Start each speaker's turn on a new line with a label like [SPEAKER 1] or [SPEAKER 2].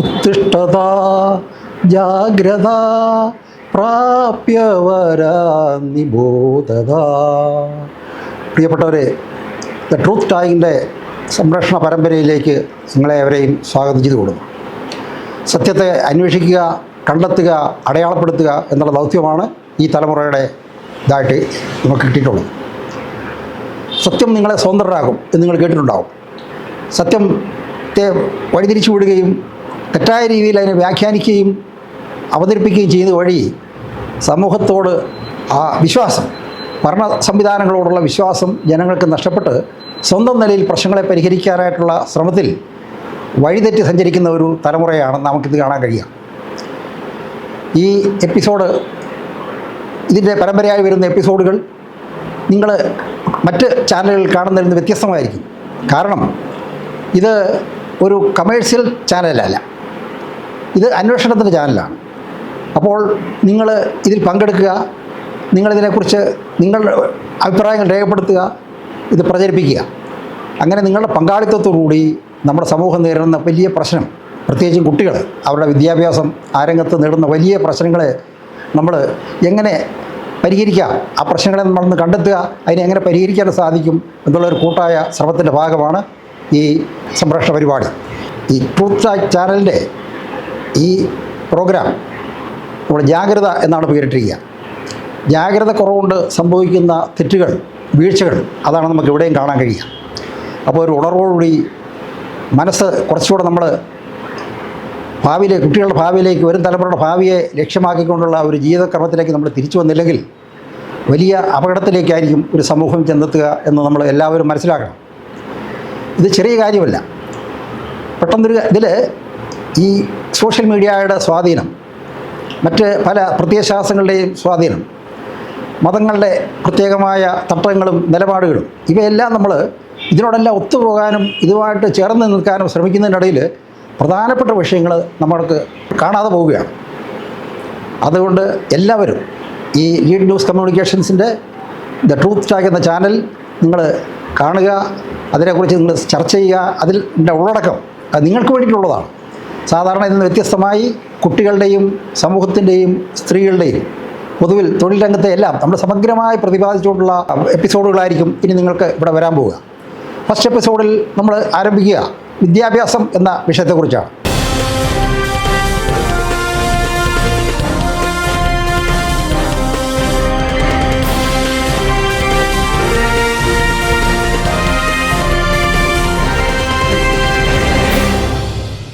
[SPEAKER 1] ഉത്തിഷ്ഠത ജാഗ്രത പ്രാപ്യവരാ നിബോധത. പ്രിയപ്പെട്ടവരെ the truth ടായിന്റെ സംരക്ഷണ പരമ്പരയിലേക്ക് നിങ്ങളെ അവരെയും സ്വാഗതം ചെയ്തു കൊടുക്കും സത്യത്തെ അന്വേഷിക്കുക കണ്ടെത്തുക അടയാളപ്പെടുത്തുക എന്നുള്ള ദൗത്യമാണ് ഈ തലമുറയുടെ ഇതായിട്ട് നമുക്ക് കിട്ടിയിട്ടുള്ളത്. സത്യം നിങ്ങളെ സ്വതന്ത്രരാകും എന്ന് നിങ്ങൾ കേട്ടിട്ടുണ്ടാവും. സത്യത്തെ വഴിതിരിച്ചു വിടുകയും തെറ്റായ രീതിയിൽ അതിനെ വ്യാഖ്യാനിക്കുകയും അവതരിപ്പിക്കുകയും ചെയ്യുന്നത് വഴി സമൂഹത്തോട് ആ വിശ്വാസം ഭരണ സംവിധാനങ്ങളോടുള്ള വിശ്വാസം ജനങ്ങൾക്ക് നഷ്ടപ്പെട്ട് സ്വന്തം നിലയിൽ പ്രശ്നങ്ങളെ പരിഹരിക്കാനായിട്ടുള്ള ശ്രമത്തിൽ വഴിതെറ്റി സഞ്ചരിക്കുന്ന ഒരു തലമുറയാണ് നമുക്കിത് കാണാൻ കഴിയുക. ഈ എപ്പിസോഡ് ഇതിന്റെ പരമ്പരയായി വരുന്ന എപ്പിസോഡുകൾ നിങ്ങൾ മറ്റ് ചാനലുകൾ കാണുന്നതിൽ നിന്ന് വ്യത്യസ്തമായിരിക്കും. കാരണം ഇത് ഒരു കമേഴ്സ്യൽ ചാനലല്ല. ഇത് അന്വേഷണത്തിന്റെ ചാനലാണ്. അപ്പോൾ നിങ്ങൾ ഇതിൽ പങ്കെടുക്കുക നിങ്ങളിതിനെക്കുറിച്ച് നിങ്ങളുടെ അഭിപ്രായങ്ങൾ രേഖപ്പെടുത്തുക ഇത് പ്രചരിപ്പിക്കുക. അങ്ങനെ നിങ്ങളുടെ പങ്കാളിത്തത്തോടുകൂടി നമ്മുടെ സമൂഹം നേരിടുന്ന വലിയ പ്രശ്നം പ്രത്യേകിച്ചും കുട്ടികൾ അവരുടെ വിദ്യാഭ്യാസം ആ രംഗത്ത് നേടുന്ന വലിയ പ്രശ്നങ്ങളെ നമ്മൾ എങ്ങനെ പരിഹരിക്കാം? ആ പ്രശ്നങ്ങളെ നമ്മളൊന്ന് കണ്ടെത്തുക അതിനെ എങ്ങനെ പരിഹരിക്കാൻ സാധിക്കും എന്നുള്ളൊരു കൂട്ടായ ശ്രമത്തിന്റെ ഭാഗമാണ് ഈ സംപ്രേഷണ പരിപാടി. ഈ ട്രൂത്ത് ചാനലിന്റെ ഈ പ്രോഗ്രാം നമ്മൾ ജാഗ്രത എന്നാണ് പേരിട്ടിരിക്കുക. ജാഗ്രത കുറവുകൊണ്ട് സംഭവിക്കുന്ന തെറ്റുകൾ വീഴ്ചകൾ അതാണ് നമുക്ക് എവിടെയും കാണാൻ കഴിയുക. അപ്പോൾ ഒരു ഉണർവോടുകൂടി മനസ്സ് കുറച്ചുകൂടെ നമ്മൾ ഭാവിയിലെ കുട്ടികളുടെ ഭാവിയിലേക്ക് വരും തലമുറയുടെ ഭാവിയെ ലക്ഷ്യമാക്കിക്കൊണ്ടുള്ള ഒരു ജീവിതക്രമത്തിലേക്ക് നമ്മൾ തിരിച്ചു വന്നില്ലെങ്കിൽ വലിയ അപകടത്തിലേക്കായിരിക്കും ഒരു സമൂഹം ചെന്നെത്തുക എന്ന് നമ്മൾ എല്ലാവരും മനസ്സിലാക്കണം. ഇത് ചെറിയ കാര്യമല്ല. പെട്ടെന്നൊരു ഇതിൽ ഈ സോഷ്യൽ മീഡിയയുടെ സ്വാധീനം മറ്റ് പല പ്രത്യയശാസ്ത്രങ്ങളുടെയും സ്വാധീനം മതങ്ങളുടെ പ്രത്യേകമായ തട്ടങ്ങളും നിലപാടുകളും ഇവയെല്ലാം നമ്മൾ ഇതിനോടെല്ലാം ഒത്തുപോകാനും ഇതുമായിട്ട് ചേർന്ന് നിൽക്കാനും ശ്രമിക്കുന്നതിനിടയിൽ പ്രധാനപ്പെട്ട വിഷയങ്ങൾ നമ്മൾക്ക് കാണാതെ പോവുകയാണ്. അതുകൊണ്ട് എല്ലാവരും ഈ ലീഡ് ന്യൂസ് കമ്മ്യൂണിക്കേഷൻസിന്റെ ദ ട്രൂത്ത് ടാഗ് എന്ന ചാനൽ നിങ്ങൾ കാണുക അതിനെക്കുറിച്ച് നിങ്ങൾ ചർച്ച ചെയ്യുക അതിന്റെ ഉള്ളടക്കം നിങ്ങൾക്ക് വേണ്ടിയിട്ടുള്ളതാണ്. സാധാരണ ഇതിൽ നിന്ന് വ്യത്യസ്തമായി കുട്ടികളുടെയും സമൂഹത്തിന്റെയും സ്ത്രീകളുടെയും പൊതുവിൽ തൊഴിൽ രംഗത്തെ എല്ലാം നമ്മൾ സമഗ്രമായി പ്രതിപാദിച്ചുകൊണ്ടുള്ള എപ്പിസോഡുകളായിരിക്കും ഇനി നിങ്ങൾക്ക് ഇവിടെ വരാൻ പോവുക. ഫസ്റ്റ് എപ്പിസോഡിൽ നമ്മൾ ആരംഭിക്കുക വിദ്യാഭ്യാസം എന്ന വിഷയത്തെക്കുറിച്ചാണ്.